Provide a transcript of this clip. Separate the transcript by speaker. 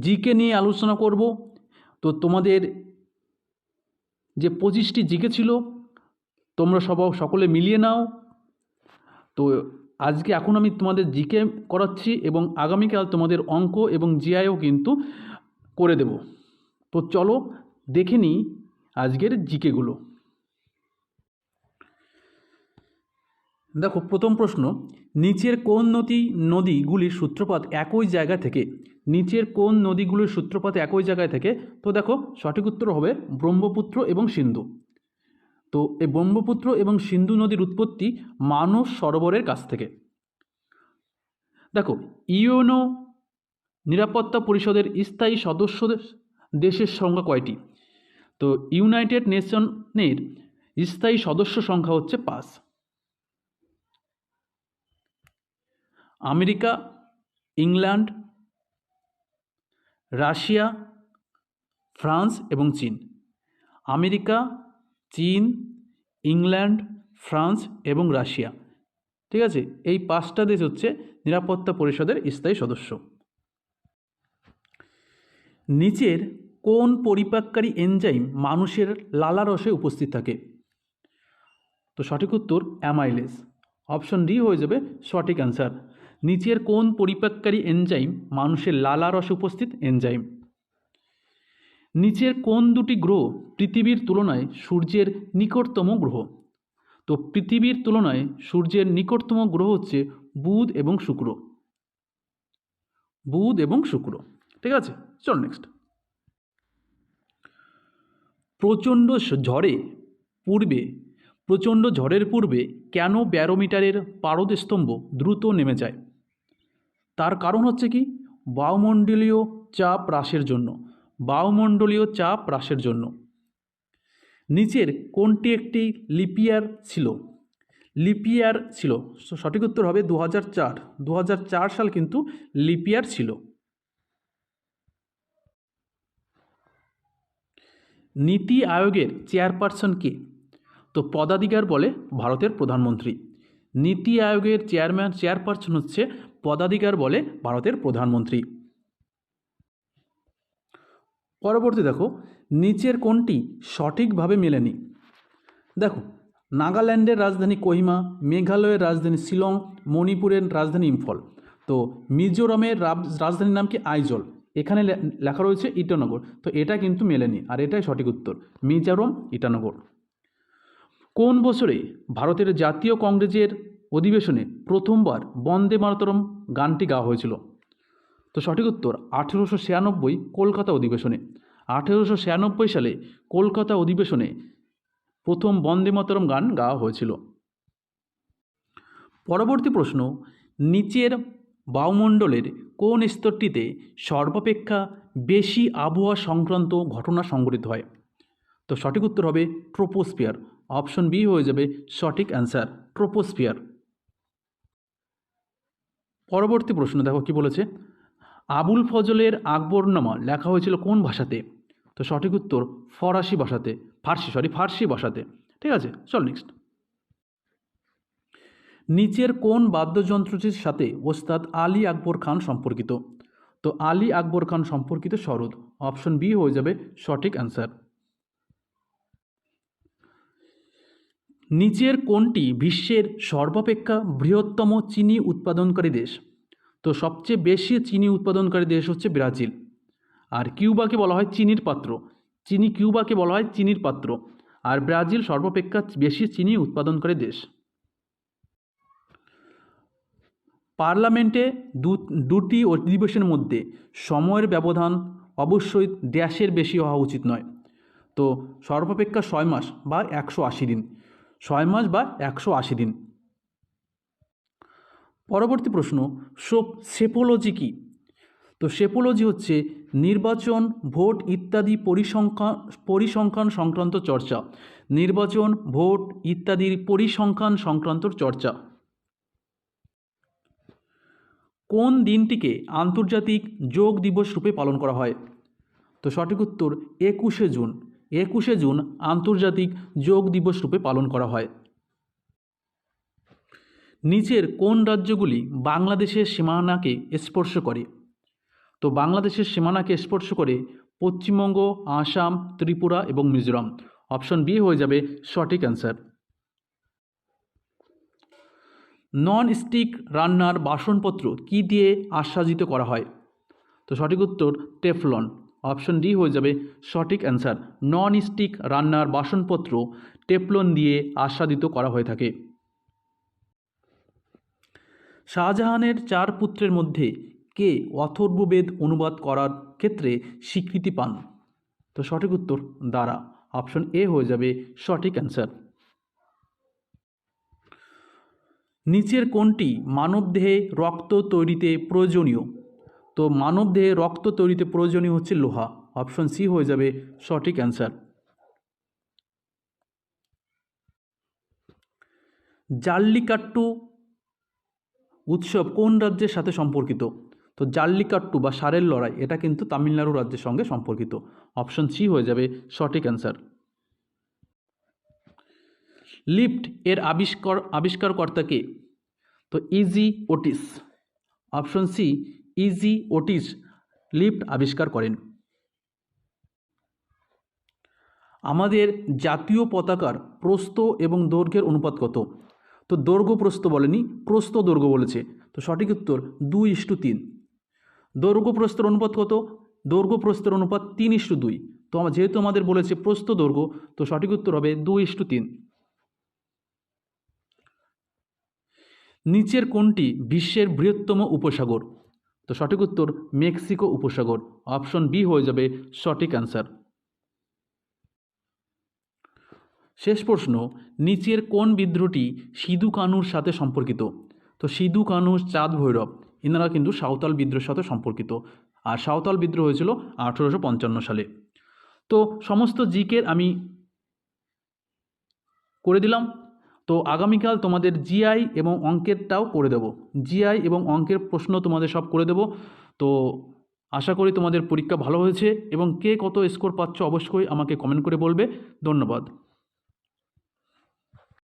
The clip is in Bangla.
Speaker 1: জিকে নিয়ে আলোচনা করব। তো তোমাদের যে পঁচিশটি জিকে ছিল, তোমরা সব, সকলে মিলিয়ে নাও। তো আজকে এখন আমি তোমাদের জিকে করাচ্ছি এবং আগামীকাল তোমাদের অঙ্ক এবং জিআইও কিন্তু করে দেব। তো চলো দেখে নিই আজকের জিকেগুলো। দেখো, প্রথম প্রশ্ন, নিচের কোন নদী, নদীগুলির সূত্রপাত একই জায়গা থেকে? নিচের কোন নদীগুলির সূত্রপাত একই জায়গায় থেকে? তো দেখো, সঠিক উত্তর হবে ব্রহ্মপুত্র এবং সিন্ধু। তো এই ব্রহ্মপুত্র এবং সিন্ধু নদীর উৎপত্তি মানস সরোবরের কাছ থেকে। দেখো, ইউনো নিরাপত্তা পরিষদের স্থায়ী সদস্য দেশের সংখ্যা কয়টি? তো ইউনাইটেড নেশনের স্থায়ী সদস্য সংখ্যা হচ্ছে পাঁচ। আমেরিকা, ইংল্যান্ড, রাশিয়া, ফ্রান্স এবং চীন। আমেরিকা, চীন, ইংল্যান্ড, ফ্রান্স এবং রাশিয়া। ঠিক আছে? এই পাঁচটা দেশ হচ্ছে নিরাপত্তা পরিষদের স্থায়ী সদস্য। নিচের কোন পরিপাককারী এনজাইম মানুষের লালারসে উপস্থিত থাকে? তো সঠিক উত্তর অ্যামাইলেস অপশন ডি হয়ে যাবে সঠিক অ্যান্সার। নিচের কোন পরিপাককারী এনজাইম মানুষের লালারসে উপস্থিত এনজাইম নিচের কোন দুটি গ্রহ পৃথিবীর তুলনায় সূর্যের নিকটতম গ্রহ। তো পৃথিবীর তুলনায় সূর্যের নিকটতম গ্রহ হচ্ছে বুধ এবং শুক্র। বুধ এবং শুক্র, ঠিক আছে? চল নেক্সট প্রচণ্ড ঝড়ে পূর্বে, প্রচণ্ড ঝড়ের পূর্বে কেন ব্যারোমিটারের পারদস্তম্ভ দ্রুত নেমে যায়? তার কারণ হচ্ছে কি? বায়ুমণ্ডলীয় চাপ হ্রাসের জন্য। বায়ুমণ্ডলীয় চাপ হ্রাসের জন্য। নিচের কোনটি একটি লিপিয়ার ছিল? লিপিয়ার ছিল। সঠিক উত্তর হবে দু হাজার চার দু সাল কিন্তু লিপিয়ার ছিল। নীতি আয়োগের চেয়ারপারসন কে? তো পদাধিকার বলে ভারতের প্রধানমন্ত্রী। নীতি আয়োগের চেয়ারম্যান, চেয়ারপারসন হচ্ছে পদাধিকার বলে ভারতের প্রধানমন্ত্রী। পরবর্তী দেখো, নিচের কোনটি সঠিকভাবে মেলেনি। দেখো, নাগাল্যান্ডের রাজধানী কোহিমা, মেঘালয়ের রাজধানী শিলং, মণিপুরের রাজধানী ইম্ফল। তো মিজোরামের রাজধানীর নাম কি? আইজল। এখানে লেখা রয়েছে ইটানগর। তো এটা কিন্তু মেলেনি, আর এটাই সঠিক উত্তর। মিজোরাম, ইটানগর। কোন বছরে ভারতের জাতীয় কংগ্রেসের অধিবেশনে প্রথমবার বন্দে মাতরম গানটি গাওয়া হয়েছিল। তো সঠিক উত্তর, আঠেরোশো ছিয়ানব্বই কলকাতা অধিবেশনে। আঠেরোশো ছিয়ানব্বই সালে কলকাতা অধিবেশনে প্রথম বন্দে মাতরম গান গাওয়া হয়েছিল। পরবর্তী প্রশ্ন, নিচের বায়ুমণ্ডলের কোন স্তরটিতে সর্বাপেক্ষা বেশি আবহাওয়া সংক্রান্ত ঘটনা সংঘটিত হয়? তো সঠিক উত্তর হবে ট্রোপোস্পিয়ার অপশন বি হয়ে যাবে সঠিক অ্যান্সার ট্রোপোস্পিয়ার পরবর্তী প্রশ্ন, দেখো কি বলেছে? আবুল ফজলের আকবরনামা লেখা হয়েছিল কোন ভাষাতে? তো সঠিক উত্তর, ফরাসি ভাষাতে, ফার্সি সরি ফার্সি ভাষাতে। ঠিক আছে, চল নেক্সট নিচের কোন বাদ্যযন্ত্রটির সাথে ওস্তাদ আলী আকবর খান সম্পর্কিত? তো আলী আকবর খান সম্পর্কিত সরোদ অপশন বি হয়ে যাবে সঠিক অ্যান্সার নিচের কোনটি বিশ্বের সর্বাপেক্ষা বৃহত্তম চিনি উৎপাদনকারী দেশ? তো সবচেয়ে বেশি চিনি উৎপাদনকারী দেশ হচ্ছে ব্রাজিল। আর কিউবাকে বলা হয় চিনির পাত্র। চিনি কিউবাকে বলা হয় চিনির পাত্র। আর ব্রাজিল সর্বাপেক্ষা বেশি চিনি উৎপাদনকারী দেশ। পার্লামেন্টে দুটি অধিবেশনের মধ্যে সময়ের ব্যবধান অবশ্যই ড্যাশের বেশি হওয়া উচিত নয়। তো সর্বাপেক্ষা ছয় মাস বা একশো আশি দিন। ছয় মাস বা একশো আশি দিন। পরবর্তী প্রশ্ন সোপ সেপোলজি কী? তো সেপোলজি হচ্ছে নির্বাচন, ভোট ইত্যাদি পরিসংখ্যান পরিসংখ্যান সংক্রান্ত চর্চা। নির্বাচন, ভোট ইত্যাদির পরিসংখ্যান সংক্রান্ত চর্চা। কোন দিনটিকে আন্তর্জাতিক যোগ দিবস রূপে পালন করা হয়? তো সঠিক উত্তর, একুশে জুন। একুশে জুন আন্তর্জাতিক যোগ দিবস রূপে পালন করা হয়। নিচের কোন রাজ্যগুলি বাংলাদেশের সীমানাকে স্পর্শ করে? তো বাংলাদেশের সীমানাকে স্পর্শ করে পশ্চিমবঙ্গ, আসাম, ত্রিপুরা এবং মিজোরাম। অপশন বি হয়ে যাবে সঠিক অ্যান্সার। নন স্টিক রান্নার বাসনপত্র কি দিয়ে আচ্ছাদিত করা হয়? তো সঠিক উত্তর টেফলন। অপশন ডি হয়ে যাবে সঠিক অ্যান্সার। নন স্টিক রান্নার বাসনপত্র টেপলন দিয়ে আস্বাদিত করা হয়ে থাকে। শাহজাহানের চার পুত্রের মধ্যে কে অথর্ববেদ অনুবাদ করার ক্ষেত্রে স্বীকৃতি পান? তো সঠিক উত্তর দ্বারা। অপশন এ হয়ে যাবে সঠিক অ্যান্সার। নিচের কোনটি মানবদেহে রক্ত তৈরিতে প্রয়োজনীয়? তো মানবদেহে রক্ত তৈরিতে প্রয়োজনীয় হচ্ছে লোহা। অপশন সি হয়ে যাবে সঠিক অ্যান্সার। জাল্লিকাট্টু উৎসব কোন রাজ্যের সাথে সম্পর্কিত? তো জাল্লিকাট্টু বা সারের লড়াই, এটা কিন্তু তামিলনাড়ু রাজ্যের সঙ্গে সম্পর্কিত। অপশন সি হয়ে যাবে সঠিক অ্যান্সার। লিফট এর আবিষ্কার আবিষ্কারকর্তাকে তো ইজি ওটিস। অপশন সি ইজি ওটিস লিফট আবিষ্কার করেন। আমাদের জাতীয় পতাকার প্রস্থ এবং দৈর্ঘ্যের অনুপাত কত? তো দৈর্ঘ্য প্রস্থ বলেনি, প্রস্থ দৈর্ঘ্য বলেছে। তো সঠিক উত্তর দুই ইস্টু তিন। দৈর্ঘ্য প্রস্থের অনুপাত কত? দৈর্ঘ্য প্রস্থের অনুপাত তিন ইস্টু দুই। তো আমার যেহেতু আমাদের বলেছে প্রস্থ দৈর্ঘ্য, তো সঠিক উত্তর হবে দুই ইস্টু তিন। নিচের কোনটি বিশ্বের বৃহত্তম উপসাগর? তো সঠিক উত্তর, মেক্সিকো উপসাগর। অপশন বি হয়ে যাবে সঠিক অ্যান্সার। শেষ প্রশ্ন, নিচের কোন বিদ্রোহটি সিধু কানুর সাথে সম্পর্কিত? তো সিধু কানু চাঁদ ভৈরব এনারা কিন্তু সাঁওতাল বিদ্রোহের সাথে সম্পর্কিত। আর সাঁওতাল বিদ্রোহ হয়েছিল আঠেরোশো পঞ্চান্ন সালে। তো সমস্ত জিকের আমি করে দিলাম। তো আগামীকাল তোমাদের জিআই এবং অঙ্কেরটাও করে দেব। জিআই এবং অঙ্কের প্রশ্ন তোমাদের সব করে দেব। তো আশা করি তোমাদের পরীক্ষা ভালো হয়েছে এবং কে কত স্কোর পাচ্ছ অবশ্যই আমাকে কমেন্ট করে বলবে। ধন্যবাদ।